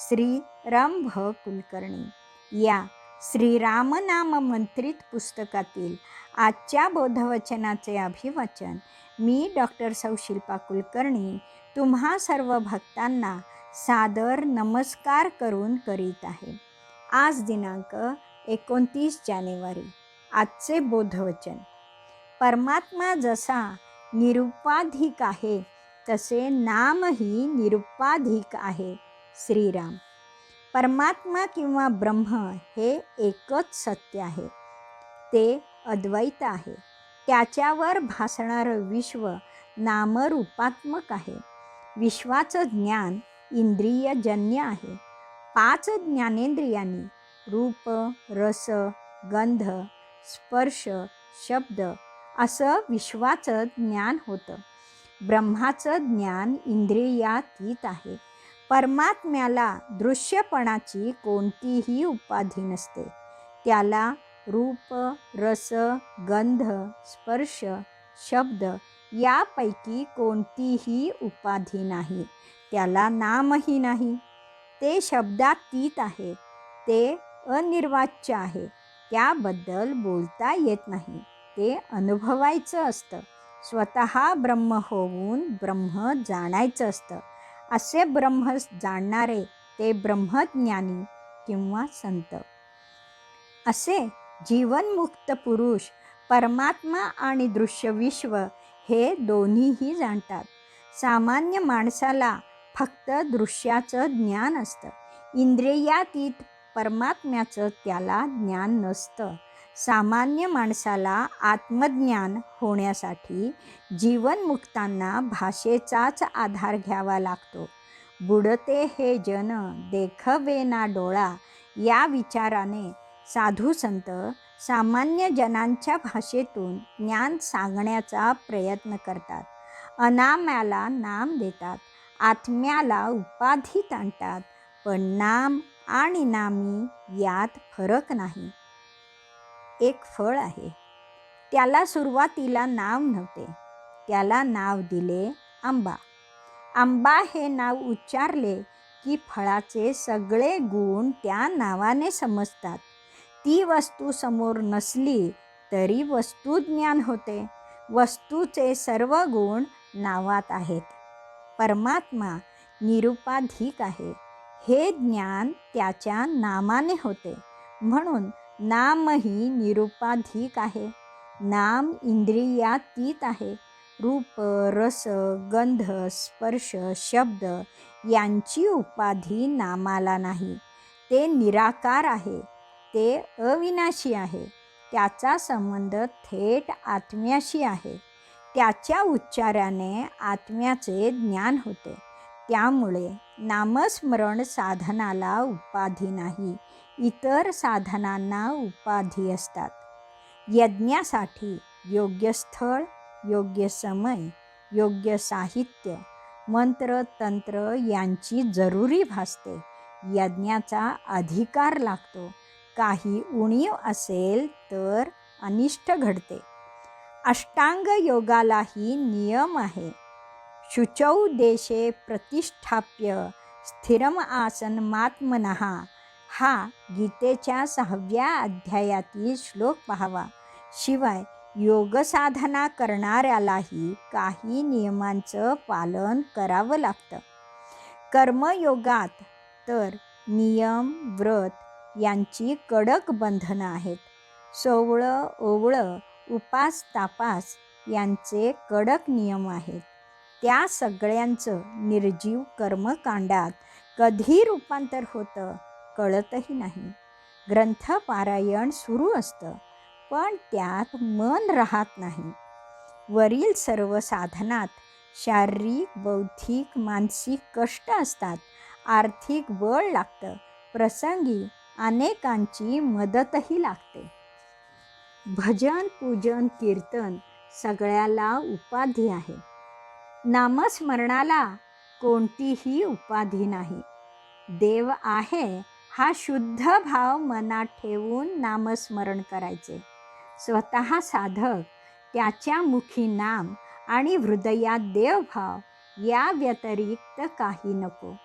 श्री राम भ. कुलकर्णी या श्रीरामनाम मंत्रित पुस्तकातील आजच्या बोधवचनाचे अभिवचन मी डॉक्टर सौ शिल्पा कुलकर्णी तुम्हा सर्व भक्तांना सादर नमस्कार करून करीत आहे. आज दिनांक एकोणतीस जानेवारी आजचे बोधवचन. परमात्मा जसा निरुपाधिक आहे तसे नामही निरुपाधिक आहे. श्रीराम. परमात्मा किंवा ब्रह्म हे एकच सत्य आहे. ते अद्वैत आहे. त्याच्यावर भासणारं विश्व नामरूपात्मक आहे. विश्वाचं ज्ञान इंद्रियजन्य आहे. पाच ज्ञानेंद्रियांनी रूप रस गंध स्पर्श शब्द असं विश्वाचं ज्ञान होतं. ब्रह्माचं ज्ञान इंद्रियातीत आहे. परमात्म्याला दृश्यपणाची कोणतीही उपाधी नसते. त्याला रूप रस गंध स्पर्श शब्द यापैकी कोणतीही उपाधी नाही. त्याला नामही नाही. ते शब्दातीत आहे. ते अनिर्वाच्य आहे. त्याबद्दल बोलता येत नाही. ते अनुभवायचं असतं. स्वतः ब्रह्म होऊन ब्रह्म जाणायचं असतं. असे ब्रह्म जाणणारे ते ब्रह्मज्ञानी किंवा संत. असे जीवनमुक्त पुरुष परमात्मा आणि दृश्य विश्व हे दोन्हीही जाणतात. सामान्य माणसाला फक्त दृश्याचं ज्ञान असतं. इंद्रियातीत परमात्म्याचं त्याला ज्ञान नसतं. सामान्य माणसाला आत्मज्ञान होण्यासाठी जीवनमुक्तांना भाषेचाच आधार घ्यावा लागतो. बुडते हे जन देखवे ना डोळा या विचाराने साधू संत सामान्य जनांच्या भाषेतून ज्ञान सांगण्याचा प्रयत्न करतात. अनाम्याला नाम देतात आत्म्याला उपाधीत आणतात पण नाम आणि नामी यात फरक नाही. एक फळ आहे. त्याला सुरुवातीला नाव नव्हते. त्याला नाव दिले आंबा. आंबा हे नाव उच्चारले की फळाचे सगळे गुण त्या नावाने समजतात. ती वस्तू समोर नसली तरी वस्तुज्ञान होते. वस्तूचे सर्व गुण नावात आहेत. परमात्मा निरुपाधिक आहे. हे ज्ञान त्याच्या नामाने होते. म्हणून नामही निरुपाधिक आहे. नाम इंद्रियातीत आहे. रूप रस गंध स्पर्श शब्द यांची उपाधी नामाला नाही. ते निराकार आहे. ते अविनाशी आहे. त्याचा संबंध थेट आत्म्याशी आहे. त्याच्या उच्चाराने आत्म्याचे ज्ञान होते. त्यामुळे नामस्मरण साधनाला उपाधी नाही. इतर साधनांना उपाधी असतात. यज्ञासाठी योग्य स्थळ योग्य समय योग्य साहित्य मंत्र तंत्र यांची जरुरी भासते. यज्ञाचा अधिकार लागतो. काही उणीव असेल तर अनिष्ट घडते. अष्टांग योगालाही नियम आहे. शुचौ देशे प्रतिष्ठाप्य स्थिरम आसन मात्मनहा हा गीतेच्या सहाव्या अध्यायातील श्लोक पाहावा. शिवाय योगसाधना करणाऱ्यालाही काही नियमांचं पालन करावं लागतं. कर्मयोगात तर नियम व्रत यांची कडक बंधनं आहेत. सोवळं ओवळं उपास तापास यांचे कडक नियम आहेत. त्या सगळ्यांचं निर्जीव कर्मकांडात कधी रूपांतर होतं? कळतही नाही. ग्रंथपारायण सुरू असतं पण त्यात मन राहत नाही. वरील सर्व साधनात शारीरिक बौद्धिक मानसिक कष्ट असतात. आर्थिक बळ लागतं. प्रसंगी अनेकांची मदतही लागते. भजन पूजन कीर्तन सगळ्याला उपाधी आहे. नामस्मरणाला कोणतीही उपाधी नाही. देव आहे हा शुद्ध भाव मनात ठेवून नामस्मरण करायचे. स्वतः साधक त्याच्या मुखी नाम आणि हृदयात देवभाव या व्यतिरिक्त काही नको.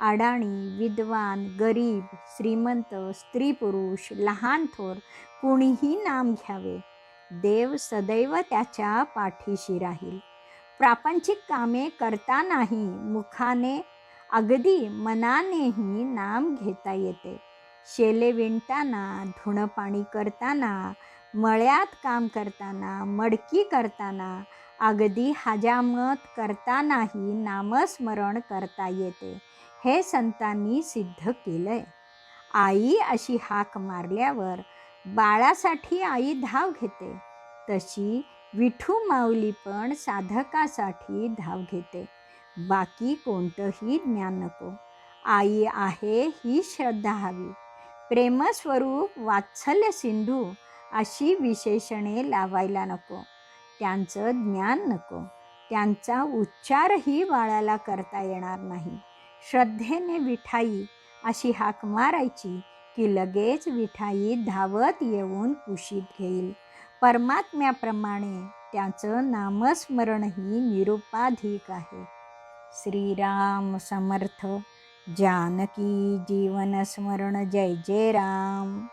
अडाणी विद्वान गरीब श्रीमंत स्त्री पुरुष लहान थोर कुणीही नाम घ्यावे. देव सदैव त्याच्या पाठीशी राहील. प्रापंचिक कामे करतानाही मुखाने अगदी मनानेही नाम घेता येते. शेले विणताना धुणं पाणी करताना मळ्यात काम करताना मडकी करताना अगदी हजामत करतानाही नामस्मरण करता येते. हे संतांनी सिद्ध केलंय. आई अशी हाक मारल्यावर बाळासाठी आई धाव घेते. तशी विठू माऊली पण साधकासाठी धाव घेते. बाकी कोणतंही ज्ञान नको. आई आहे ही श्रद्धा हवी. प्रेमस्वरूप वात्सल्य सिंधू अशी विशेषणे लावायला नको. त्यांचं ज्ञान नको. त्यांचा उच्चारही बाळाला करता येणार नाही. श्रद्धेने विठाई अशी हाक मारायची की लगेच विठाई धावत येऊन कुशीत घेईल. परमात्म्याप्रमाणे त्याचं नामस्मरणही निरुपाधिक आहे. श्रीराम समर्थ जानकी जीवन स्मरण जय जय राम।